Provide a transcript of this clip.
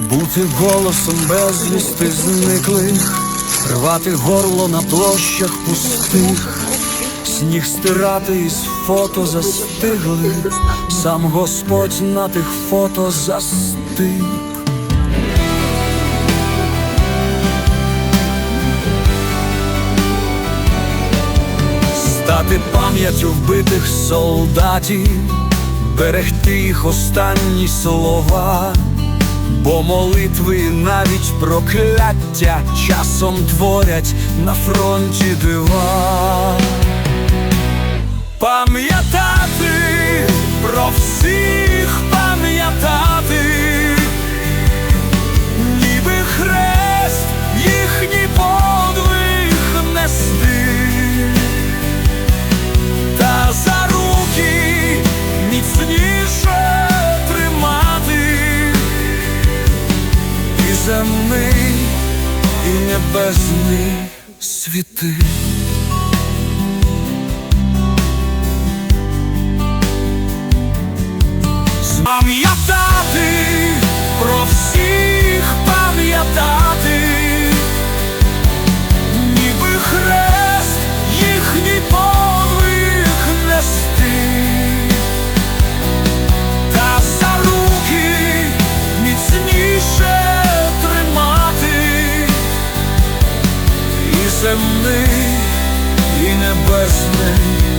Бути голосом безвісти зниклих, рвати горло на площах пустих, сніг стирати із фото застиглих, сам Господь на тих фото застиг. Стати пам'яттю вбитих солдатів, берегти їх останні слова, бо молитви навіть прокляття часом творять на фронті дива. Пам'ятати про всіх земний, і небесний світи. Пам'ятати земний, і небесний